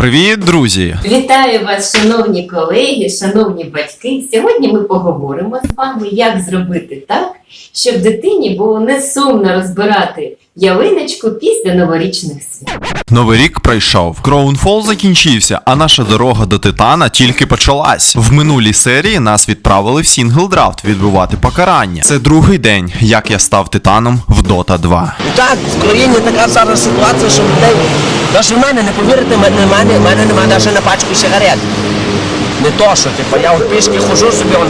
Привіт, друзі! Вітаю вас, шановні колеги, шановні батьки. Сьогодні ми поговоримо з вами, як зробити так, щоб дитині було не сумно розбирати ялиночку після новорічних свят. Новий рік пройшов, Кроунфол закінчився, а наша дорога до Титана тільки почалась. В минулій серії нас відправили в Сінглдрафт відбувати покарання. Це другий день, як я став титаном в Dota 2. Так, в країні така зараз ситуація, що людей. Навіть в мене, не повірите, в мене, в мене, в мене немає навіть на пачку сигарет. Не то, що, типу, я от пішки хожу собі, он,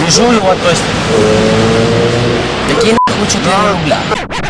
двіжую, от, тобто, які нахуй 4 рубля.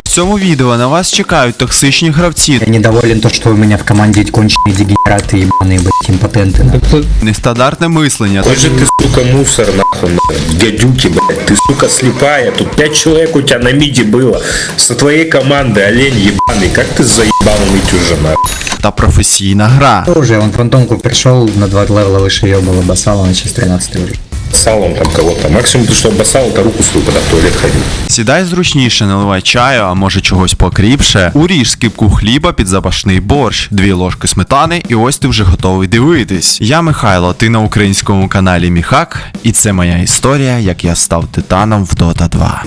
В цьому відео на вас чекають токсичні гравці, Я недоволен то, что у меня в команде эти конченые дегенераты ебаные, блядь, импотенты. нахуй. нестандартне мислення. Какой же ты, сука, мусор, нахуй, нахуй, гадюки, блядь, ты, сука, слепая, тут пять человек у тебя на миде было, со твоей команды, олень ебаный, как ты заебал ныть уже, нахуй? та професійна гра. Уже, он фантомку пришел, на два левела выше ее было басала, на сейчас 13 уже. Обоссал он там кого-то, максимум ты что обоссал, это руку свою, когда в туалет ходил. Сідай зручніше, наливай чаю, а може чогось покріпше. Уріж скипку хліба під запашний борщ, дві ложки сметани, і ось ти вже готовий дивитись. Я Михайло, ти на українському каналі Міхак, і це моя історія, як я став титаном в Dota 2.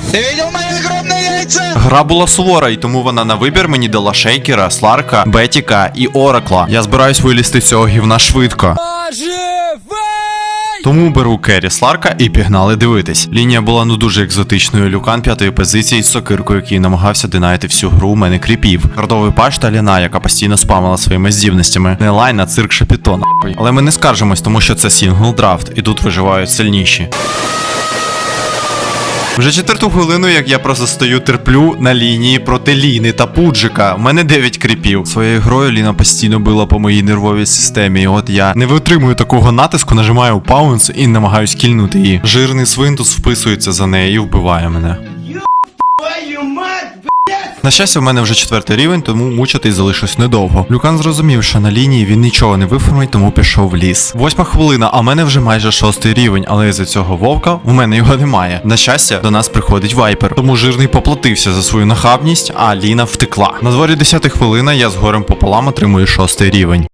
Гра була сувора, і тому вона на вибір мені дала шейкера, сларка, бетіка і оракла. Я збираюсь вилізти з цього гівна швидко. Тому беру Керрі Сларка і пігнали дивитись. Лінія була ну дуже екзотичною. Люкан п'ятої позиції з сокиркою, який намагався динайти всю гру, у мене кріпів. родовий паш та Ліна, яка постійно спамила своїми здібностями. Не лайна, цирк шапітона. Але ми не скаржимось, тому що це сінгл драфт, і тут виживають сильніші. Вже четверту хвилину, як я просто стою, терплю на лінії проти Ліни та Пуджика. У мене 9 кріпів. Своєю грою Ліна постійно била по моїй нервовій системі. І от я не витримую такого натиску, нажимаю паунс і намагаюсь кільнути її. Жирний свинтус вписується за нею і вбиває мене. На щастя, в мене вже четвертий рівень, тому мучитись залишилось недовго. Люкан зрозумів, що на лінії він нічого не виформить, тому пішов в ліс. Восьма хвилина, а в мене вже майже шостий рівень, але із-за цього вовка в мене його немає. На щастя, до нас приходить вайпер, тому жирний поплатився за свою нахабність, а Ліна втекла. На дворі 10 хвилина я з горем пополам отримую шостий рівень.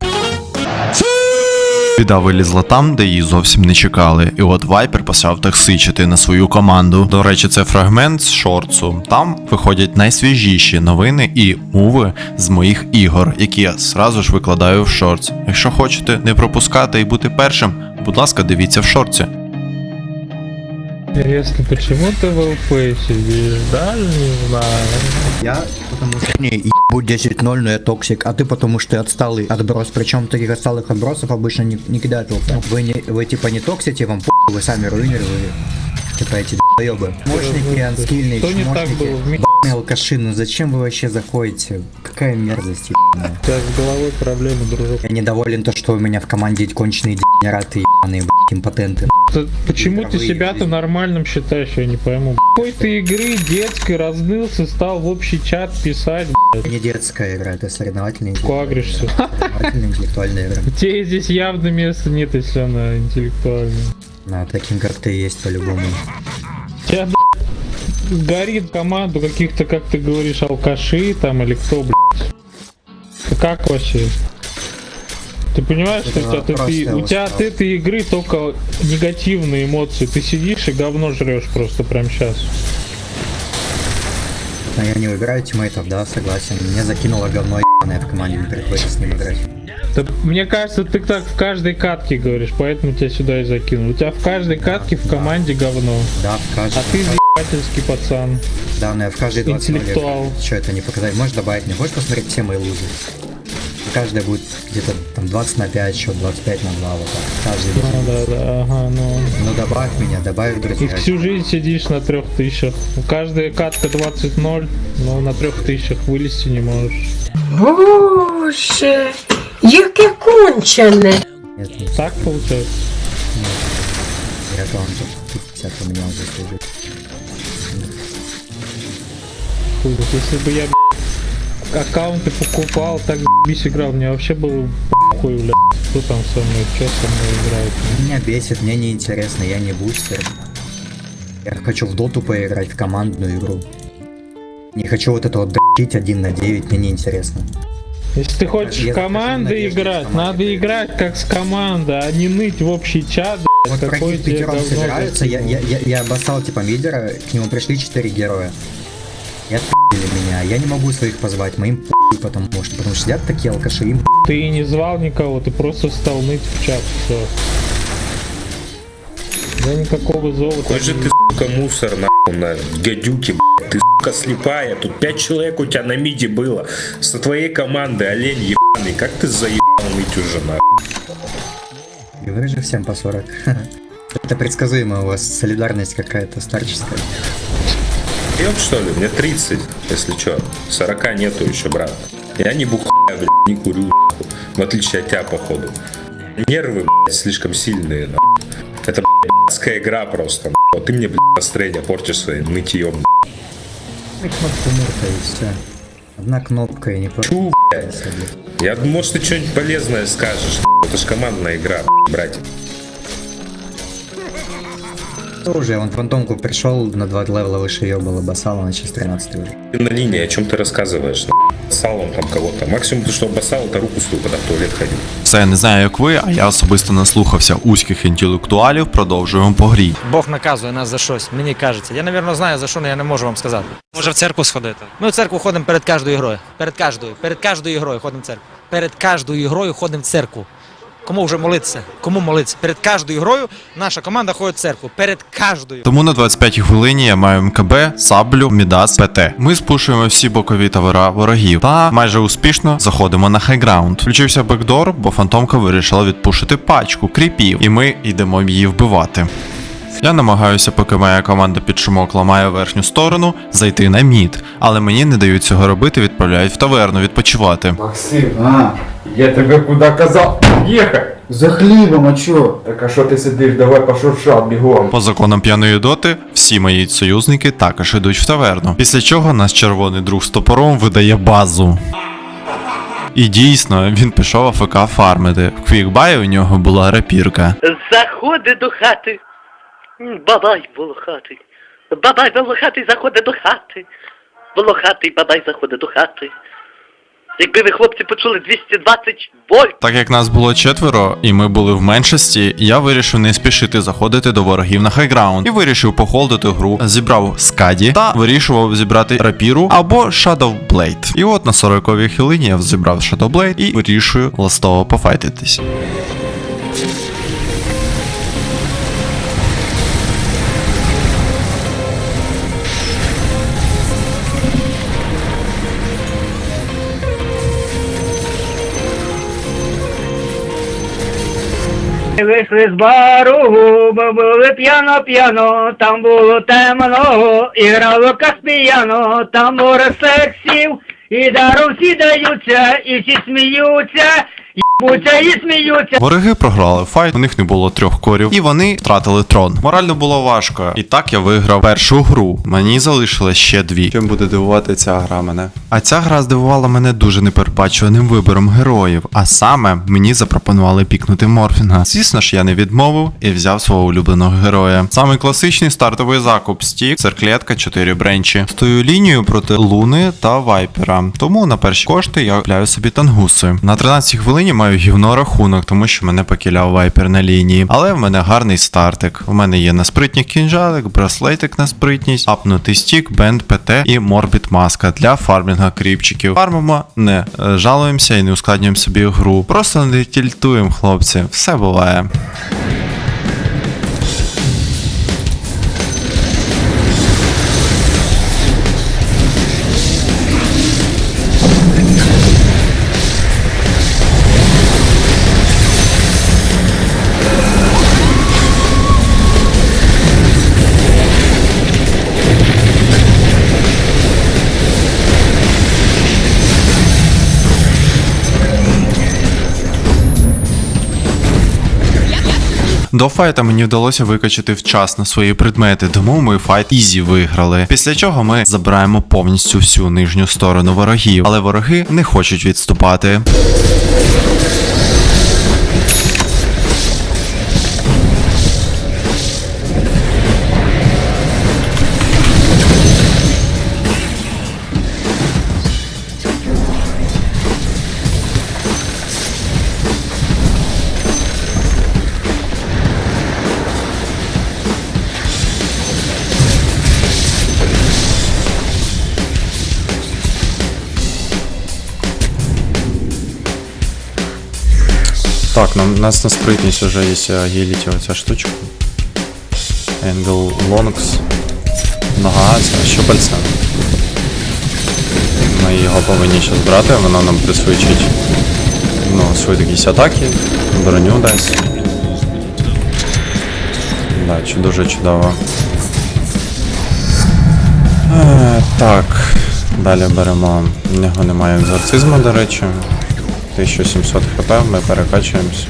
Біда вилізла там, де її зовсім не чекали. І от Вайпер почав токсичити на свою команду. До речі, це фрагмент з шорцу. Там виходять найсвіжіші новини і муви з моїх ігор, які я зразу ж викладаю в шорц. Якщо хочете не пропускати і бути першим, будь ласка, дивіться в шорці. Интересно, почему ты в ЛП сидишь? Даже не знаю. Я потому что не ебу 10-0, но я токсик, а ты потому что отсталый отброс. Причем таких отсталых отбросов обычно не, не кидают ЛП. Вы, не, вы типа не токсите, вам вы сами руинеры, вы типа эти доебы. Мощники, анскильные, Что не так чмошники. Было в мире? Ебаные алкаши, ну зачем вы вообще заходите? Какая мерзость, ебаная. У тебя с головой проблемы, дружок. Я недоволен то, что у меня в команде конченые дегенераты, ебаные, блядь, импотенты. Ты- Почему ты себя-то нормальным считаешь, я не пойму. Какой ты игры детской разнылся, стал в общий чат писать, Это не детская игра, это соревновательная б***ь, агришься. Соревновательная интеллектуальная игра. Тебе здесь явно места нет, если она интеллектуальная. На таким как ты есть по-любому. Тебя, горит команду каких-то, как ты говоришь, алкаши там или кто, блядь. Ты Как вообще? Ты понимаешь, что у тебя, я у тебя от этой игры только негативные эмоции. Ты сидишь и говно жрешь просто прям сейчас. Но я не выбираю тиммейтов, да, согласен. Мне закинуло говно ебаное в команде, не приходится с ним играть. Да, мне кажется, ты так в каждой катке говоришь, поэтому тебя сюда и закинул. У тебя в каждой катке в команде говно. Да, в каждой... А ты заебательский пацан. Да, но я в каждой 20 интеллектуал. Что это не показать? Можешь добавить мне? Хочешь посмотреть все мои лузы? Каждая будет где-то там 20 на 5, счет 25 на 2, вот так. Каждый А, будет. да, да, ага, ну. Ну добавь меня, добавь И друзья. всю жизнь сидишь на трех тысячах. Каждая катка 20-0, но на трех тысячах вылезти не можешь. Боже, яке кончене. Нет, нет, Так получается? я там тут 50 поменял за свою жизнь. Хуй, если бы я б***ь, аккаунты покупал, так бись играл, мне вообще было хуй, блядь. Кто там со мной, что со мной играет? Меня бесит, мне неинтересно, я не бустер. Я хочу в доту поиграть, в командную игру. Не хочу вот это вот дрочить 1 на 9, мне неинтересно. Если ты хочешь Я в команды играть, надо играть как с командой, а не ныть в общий чат, Вот какой тебе собираются, я, я, я, я обоссал типа мидера, к нему пришли четыре героя. Отпили меня. Я не могу своих позвать, моим похуй, потому что, потому что сидят такие алкаши, им Ты и не звал никого, ты просто стал ныть в чат, все. Да никакого золота. Какой же ты, сука, мусор, нахуй, на гадюки, блядь. Ты, сука, слепая. Тут пять человек у тебя на миде было. Со твоей команды, олень ебаный. Как ты заебал ныть уже, нахуй? Вы же всем по 40. Это предсказуемо у вас солидарность какая-то старческая. Пьем, что ли? Мне 30, если чё. 40 нету еще, брат. Я не бухаю, блядь, не курю, нахуй. В отличие от тебя, походу. Нервы, блядь, слишком сильные, нахуй. Это, блядь, игра просто, нахуй. Ты мне, блядь, настроение портишь своим нытьем. И кнопку мурка и все. Одна кнопка и не Чу, блядь. Я, может, ты что-нибудь полезное скажешь. Это ж командная игра, блядь, братья. Уже, он фантомку пришел на два левела выше ее было басала, на сейчас 13 уже. Ты на линии, о чем ты рассказываешь? нахуй? Басал он там кого-то. Максимум, ты что басал, это руку свою, когда в туалет ходил. Все, я не знаю, як ви, а я особисто наслухався узьких інтелектуалів, продовжуємо по грі. Бог наказує нас за щось, мені кажеться. Я, напевно, знаю за що, але я не можу вам сказати. Може в церкву сходити. Ми в церкву ходимо перед кожною грою. Перед кожною, перед кожною грою ходимо в церкву. Перед кожною грою ходимо в церкву. Кому вже молитися? Кому молитися? Перед кожною грою наша команда ходить в церкву. Перед кожною. Тому на 25-й хвилині я маю МКБ, саблю, Мідас, ПТ. Ми спушуємо всі бокові тавера ворогів та майже успішно заходимо на хайграунд. Включився бекдор, бо фантомка вирішила відпушити пачку кріпів, і ми йдемо її вбивати. Я намагаюся, поки моя команда під шумок ламає верхню сторону, зайти на мід, але мені не дають цього робити, відправляють в таверну відпочивати. Максим, а, я тебе куди казав? Їхай! За хлібом, а чо? Так а що ти сидиш, давай пошуршав бігом. По законам п'яної доти, всі мої союзники також ідуть в таверну. Після чого наш червоний друг з топором видає базу. І дійсно, він пішов АФК фармити. В квікбаї у нього була рапірка. Заходить до хати. Бабай волохатий. Бабай волохатий заходить до хати. Волохатий бабай заходить до хати. Якби ви хлопці почули 220 вольт. Так як нас було четверо, і ми були в меншості, я вирішив не спішити заходити до ворогів на хайграунд і вирішив похолдити гру. Зібрав скаді та вирішував зібрати рапіру або Shadow Blade. І от на 40-й хвилині я зібрав Shadow Blade і вирішую ластово пофайтитись. Вийшли з бару, були п'яно-п'яно, там було темно, і грало каспіяно, там море сексів, і даром всі даються, і всі сміються, і сміються. Вороги програли файт, у них не було трьох корів, і вони втратили трон. Морально було важко. І так я виграв першу гру. Мені залишилось ще дві. Чим буде дивувати ця гра мене? А ця гра здивувала мене дуже непередбачуваним вибором героїв. А саме мені запропонували пікнути Морфінга. Звісно ж, я не відмовив і взяв свого улюбленого героя. Саме класичний стартовий закуп стік, церклетка, 4 бренчі. Стою лінією проти Луни та Вайпера. Тому на перші кошти я купляю собі тангуси. На 13 хвилині маю гівно рахунок, тому що мене покіляв вайпер на лінії. Але в мене гарний стартик. У мене є на спритні кінжалик, браслетик на спритність, апнутий стік, бенд ПТ і морбіт маска для фармінга кріпчиків. Фармимо, не е, жалуємося і не ускладнюємо собі гру. Просто не тільтуємо, хлопці. Все буває. До файта мені вдалося викачати вчасно свої предмети, тому ми файт ізі виграли. Після чого ми забираємо повністю всю нижню сторону ворогів, але вороги не хочуть відступати. У нас на спритність вже є агіліті оця штучка. Angle Longs. Нога, це щупальця. Ми його повинні зараз брати, воно нам присвичить ну, швидкість атаки, броню дасть. Да, дуже чудово. Е, так, далі беремо. В нього немає екзорцизму, до речі. 1700 хп, ми перекачуємося.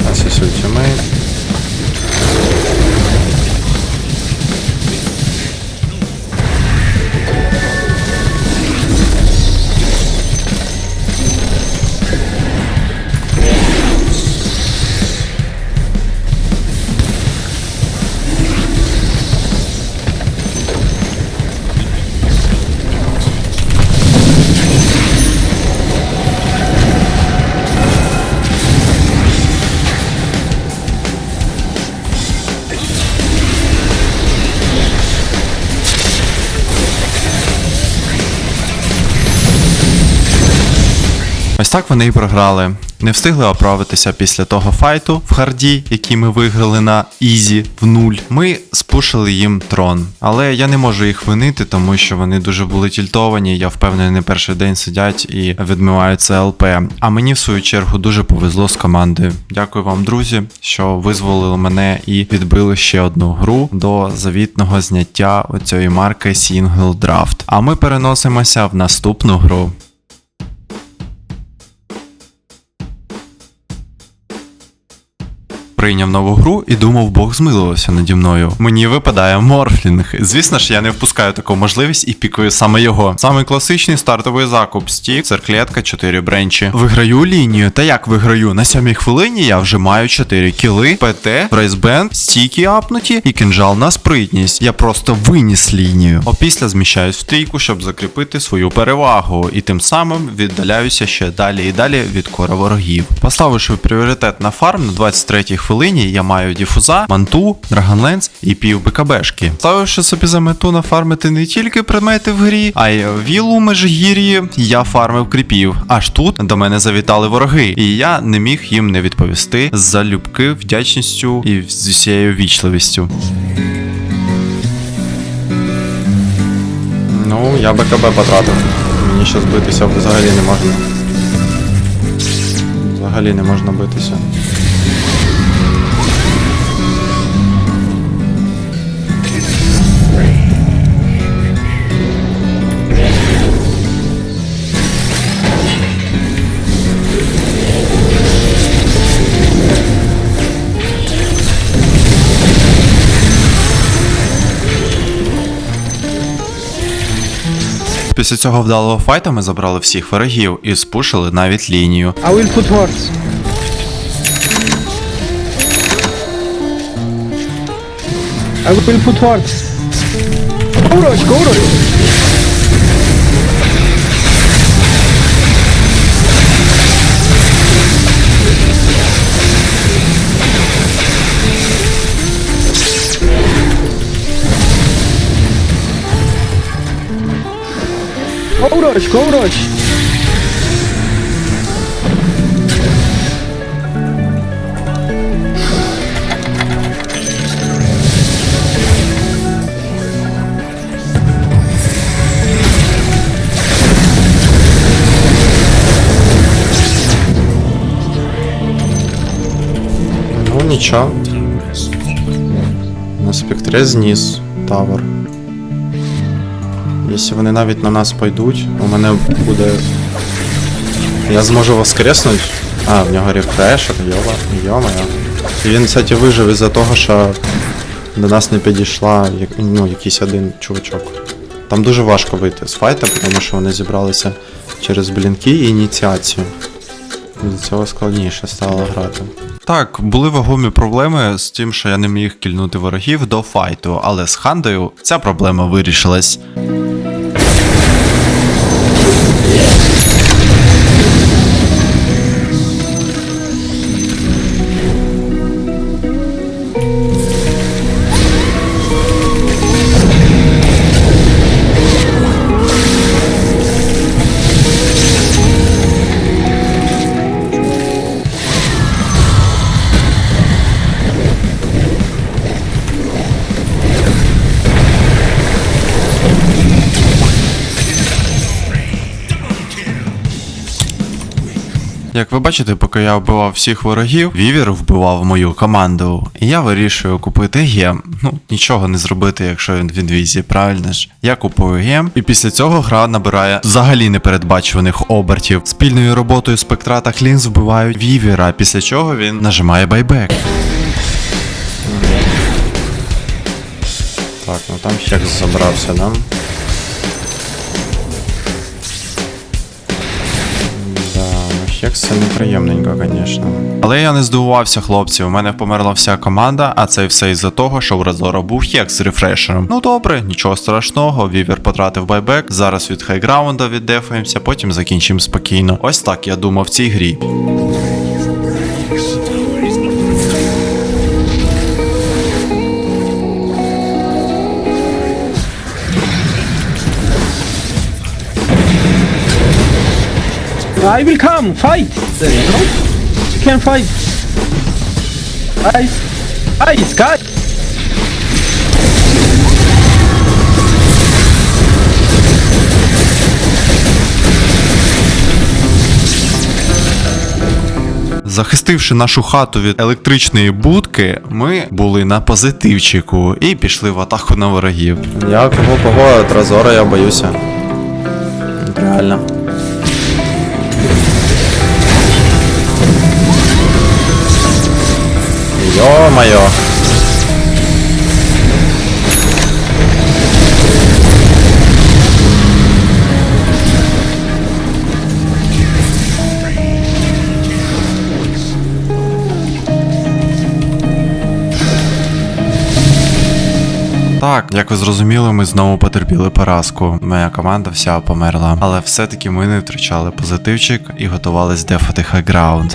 У нас є ультимейт. Так вони і програли. Не встигли оправитися після того файту в харді, який ми виграли на Ізі в нуль. Ми спушили їм трон. Але я не можу їх винити, тому що вони дуже були тільтовані. Я впевнений, не перший день сидять і відмивають ЦЛП. А мені в свою чергу дуже повезло з команди. Дякую вам, друзі, що визволили мене і відбили ще одну гру до завітного зняття оцієї марки Single Draft. А ми переносимося в наступну гру. Прийняв нову гру і думав, Бог змилувався наді мною. Мені випадає морфлінг. Звісно ж, я не впускаю таку можливість і пікую саме його. Самий класичний стартовий закуп стік, церклетка, 4 бренчі. Виграю лінію. Та як виграю? На сьомій хвилині я вже маю 4 кіли, ПТ, брейсбенд, стіки апнуті і кинжал на спритність. Я просто виніс лінію. Опісля зміщаюсь в трійку, щоб закріпити свою перевагу, і тим самим віддаляюся ще далі і далі від кора ворогів. Поставивши пріоритет на фарм на 23-й хвилині, я маю діфуза, манту, драгонленс і пів БКБшки. Ставивши собі за мету нафармити не тільки предмети в грі, а й вілу межгір'ї, я фармив кріпів. Аж тут до мене завітали вороги, і я не міг їм не відповісти з залюбки, вдячністю і з усією вічливістю. Ну, я БКБ потратив. Мені щас битися взагалі не можна. Взагалі не можна битися. Після цього вдалого файта ми забрали всіх ворогів і спушили навіть лінію. I will put wards. I will put wards. Уроч, уроч. Уроч, уроч. Ну нічого. На спектре зніс тавер. Якщо вони навіть на нас пойдуть, у мене буде. Я зможу воскреснути. А, в нього рефрешер, йола, йо-моє. І він, кстати, вижив із-за того, що до нас не підійшла ну, якийсь один чувачок. Там дуже важко вийти з файта, тому що вони зібралися через блінки і ініціацію. З цього складніше стало грати. Так, були вагомі проблеми з тим, що я не міг кільнути ворогів до файту, але з Хандою ця проблема вирішилась. Як ви бачите, поки я вбивав всіх ворогів, Вівер вбивав мою команду. І я вирішую купити гем. Ну, нічого не зробити, якщо він в інвізі, правильно ж? Я купую гем, і після цього гра набирає взагалі непередбачуваних обертів. Спільною роботою спектра та Клінз вбивають Вівера, після чого він нажимає байбек. Так, ну там хекс забрався? Да, хекс це неприємненько, звісно. Але я не здивувався, хлопці. У мене померла вся команда, а це все із-за того, що в Разора був хекс з рефрешером. Ну добре, нічого страшного. Вівер потратив байбек. Зараз від хайграунда віддефаємося, потім закінчимо спокійно. Ось так я думав в цій грі. I will come, fight! You can fight! Ice! Ice, guys! Захистивши нашу хату від електричної будки, ми були на позитивчику і пішли в атаку на ворогів. Я кого кого Тразора я боюся. Реально. Йо-моє. Так, як ви зрозуміли, ми знову потерпіли поразку. Моя команда вся померла. Але все-таки ми не втрачали позитивчик і готувались дефати хайграунд.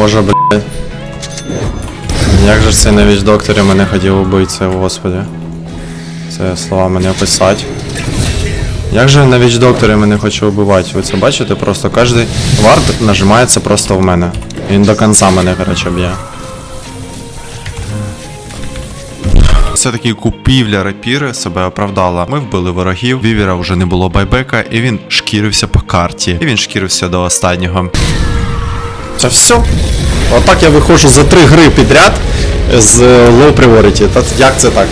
Боже, блядь. Як же цей навіть докторі мене хотів убити, господи. Це словами не описати. Як же навіть докторі мене хоче вбивати? Ви це бачите? Просто кожен вард нажимається просто в мене. Він до кінця мене, короче, б'є. Все-таки купівля рапіри себе оправдала. Ми вбили ворогів, Вівера вже не було байбека, і він шкірився по карті. І він шкірився до останнього. Це все. Отак я виходжу за три гри підряд з low priority. Та як це так?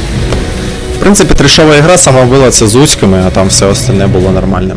В принципі, трішова ігра сама вбила це з узьками, а там все остальне було нормально.